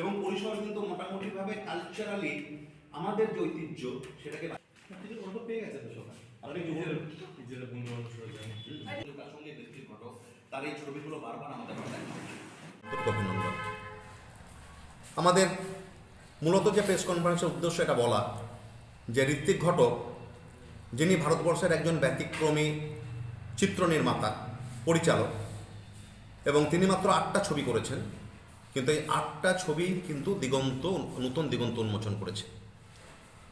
এবং পরিসর কিন্তু মোটামুটিভাবে কালচারালি আমাদের যে ঐতিহ্য সেটাকে পেয়ে গেছে তো সবাই। আপনি কি নিজের বলবেন? নিজের বন্ধু তার সঙ্গে ব্যক্তির ঘটক তার এই ছবিগুলো বারবার আমাদের অভিনন্দন। আমাদের মূলত যে প্রেস কনফারেন্সের উদ্দেশ্য এটা বলা যে ঋত্বিক ঘটক যিনি ভারতবর্ষের একজন ব্যতিক্রমী চিত্র নির্মাতা পরিচালক এবং তিনি মাত্র আটটা ছবি করেছেন। কিন্তু এই আটটা ছবি কিন্তু দিগন্ত, নতুন দিগন্ত উন্মোচন করেছে।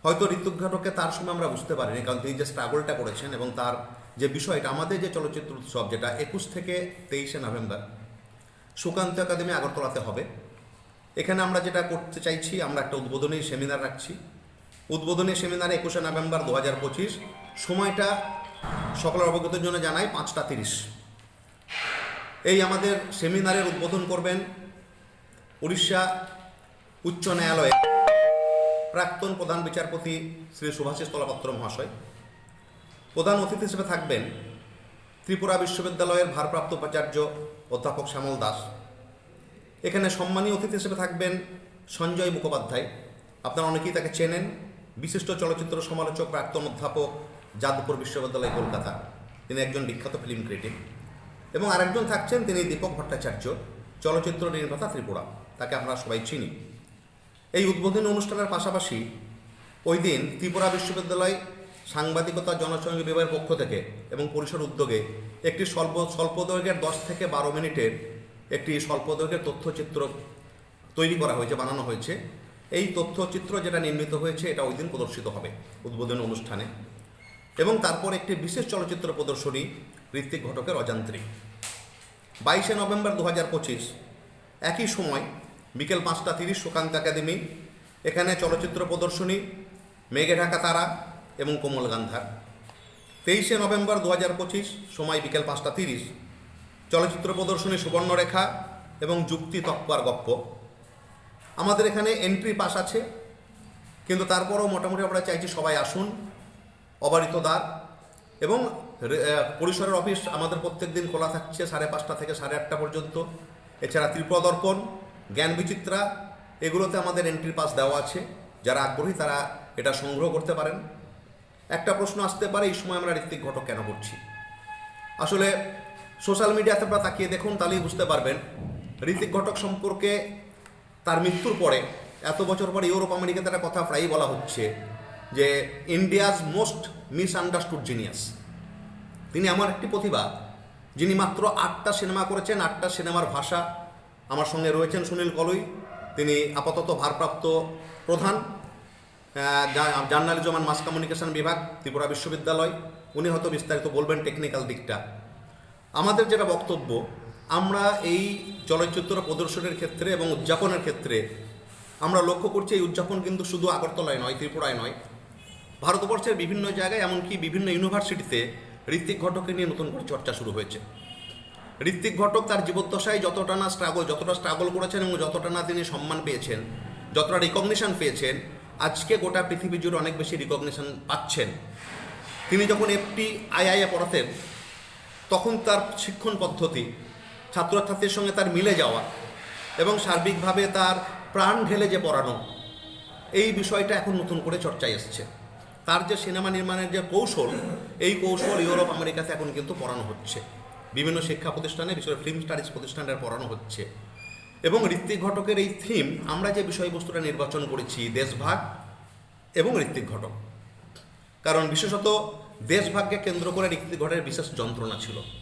হয়তো ঋতুক ঘটককে তার সময় আমরা বুঝতে পারিনি, কারণ তিনি যে স্ট্রাগলটা করেছেন এবং তার যে বিষয়টা, আমাদের যে চলচ্চিত্র উৎসব যেটা একুশ থেকে তেইশে নভেম্বর, সুকান্ত একাডেমি আগরতলাতে হবে। এখানে আমরা যেটা করতে চাইছি, আমরা একটা উদ্বোধনী সেমিনার রাখছি। উদ্বোধনী সেমিনার একুশে নভেম্বর দু হাজার পঁচিশ, সময়টা সকলের অবগতের জন্য জানাই, পাঁচটা তিরিশ। এই আমাদের সেমিনারের উদ্বোধন করবেন উড়িষ্যা উচ্চ ন্যায়ালয়ে প্রাক্তন প্রধান বিচারপতি শ্রী সুভাষিস তলাপাত্র মহাশয়, প্রধান অতিথি হিসেবে থাকবেন ত্রিপুরা বিশ্ববিদ্যালয়ের ভারপ্রাপ্ত উপাচার্য অধ্যাপক শ্যামল দাস। এখানে সম্মানীয় অতিথি হিসেবে থাকবেন সঞ্জয় মুখোপাধ্যায়। আপনারা অনেকেই তাকে চেনেন, বিশিষ্ট চলচ্চিত্র সমালোচক, প্রাক্তন অধ্যাপক, যাদবপুর বিশ্ববিদ্যালয়, কলকাতা। তিনি একজন বিখ্যাত ফিল্ম ক্রিটিক এবং আরেকজন থাকছেন তিনি দীপক ভট্টাচার্য, চলচ্চিত্র নির্মাতা ত্রিপুরা। তাকে আমরা সবাই চিনি। এই উদ্বোধনী অনুষ্ঠানের পাশাপাশি ওই দিন ত্রিপুরা বিশ্ববিদ্যালয় সাংবাদিকতা জনসংযোগ বিভাগের পক্ষ থেকে এবং পরিষদ উদ্যোগে একটি স্বল্প স্বল্প দৈর্ঘ্যের দশ থেকে বারো মিনিটের একটি স্বল্প দৈর্ঘ্যের তথ্যচিত্র তৈরি করা হয়েছে, বানানো হয়েছে। এই তথ্যচিত্র যেটা নির্মিত হয়েছে, এটা ওই দিন প্রদর্শিত হবে উদ্বোধনী অনুষ্ঠানে। এবং তারপর একটি বিশেষ চলচ্চিত্র প্রদর্শনী ঋত্বিক ঘটকের অযান্ত্রিক। বাইশে নভেম্বর দু হাজার পঁচিশ, একই সময় বিকেল পাঁচটা তিরিশ সুকান্ত একাডেমি। এখানে চলচ্চিত্র প্রদর্শনী, মেঘে ঢাকা তারা এবং কোমল গান্ধার। তেইশে নভেম্বর দু হাজার পঁচিশ, সময় বিকেল পাঁচটা তিরিশ। চলচ্চিত্র প্রদর্শনী সুবর্ণরেখা এবং যুক্তি তক্কর গপ্প। আমাদের এখানে এন্ট্রি পাস আছে, কিন্তু তারপরও মোটামুটি আমরা চাইছি সবাই আসুন। অবারিত দ্বার এবং পরিসরের অফিস আমাদের প্রত্যেক দিন খোলা থাকছে সাড়ে পাঁচটা থেকে সাড়ে আটটা পর্যন্ত। এছাড়া ত্রিপুরা দর্পণ জ্ঞান বিচিত্রা, এগুলোতে আমাদের এন্ট্রি পাস দেওয়া আছে। যারা আগ্রহী, তারা এটা সংগ্রহ করতে পারেন। একটা প্রশ্ন আসতে পারে, এই সময় আমরা ঋত্বিক ঘটক কেন করছি? আসলে সোশ্যাল মিডিয়াতে আপনারা তাকিয়ে দেখুন, তাহলেই বুঝতে পারবেন ঋতিক ঘটক সম্পর্কে তার মৃত্যুর পরে, এত বছর পরে ইউরোপ, আমেরিকাতে একটা কথা প্রায়ই বলা হচ্ছে যে ইন্ডিয়াজ মোস্ট মিসআন্ডারস্টুড জিনিয়াস তিনি আমার একটি প্রতিভা, যিনি মাত্র আটটা সিনেমা করেছেন, আটটা সিনেমার ভাষা আমার সঙ্গে রয়েছেন সুনীল কলই, তিনি আপাতত ভারপ্রাপ্ত প্রধান জার্নালিজম অ্যান্ড মাস কমিউনিকেশন বিভাগ, ত্রিপুরা বিশ্ববিদ্যালয়। উনি হয়তো বিস্তারিত বলবেন টেকনিক্যাল দিকটা। আমাদের যেটা বক্তব্য, আমরা এই চলচ্চিত্র প্রদর্শনের ক্ষেত্রে এবং উদযাপনের ক্ষেত্রে আমরা লক্ষ্য করছি এই উদযাপন কিন্তু শুধু আগরতলায় নয়, ত্রিপুরায় নয়। ভারতবর্ষের বিভিন্ন জায়গায়, এমনকি বিভিন্ন ইউনিভার্সিটিতে ঋত্বিক ঘটককে নিয়ে নতুন করে চর্চা শুরু হয়েছে। ঋত্বিক ঘটক তার জীবদ্দশায় যতটা না স্ট্রাগল যতটা স্ট্রাগল করেছেন এবং যতটা না তিনি সম্মান পেয়েছেন, যতটা রিকগনিশন পেয়েছেন, আজকে গোটা পৃথিবী জুড়ে অনেক বেশি রিকগনিশন পাচ্ছেন। তিনি যখন এফটি আইআইএ পড়াতেন, তখন তার শিক্ষণ পদ্ধতি, ছাত্রছাত্রীর সঙ্গে তার মিলে যাওয়া এবং সার্বিকভাবে তার প্রাণ ঢেলে যে পড়ানো, এই বিষয়টা এখন নতুন করে চর্চায় এসছে। তার যে সিনেমা নির্মাণের যে কৌশল, এই কৌশল ইউরোপ, আমেরিকাতে এখন কিন্তু পড়ানো হচ্ছে। বিভিন্ন শিক্ষা প্রতিষ্ঠানে বিশেষ করে ফিল্ম স্টাডিজ প্রতিষ্ঠানে পড়ানো হচ্ছে। এবং ঋত্বিক ঘটকের এই থিম আমরা যে বিষয়বস্তুটা নির্বাচন করেছি, দেশভাগ এবং ঋত্বিক ঘটক। কারণ বিশেষত দেশভাগকে কেন্দ্র করে ঋত্বিক ঘটের বিশেষ যন্ত্রণা ছিল।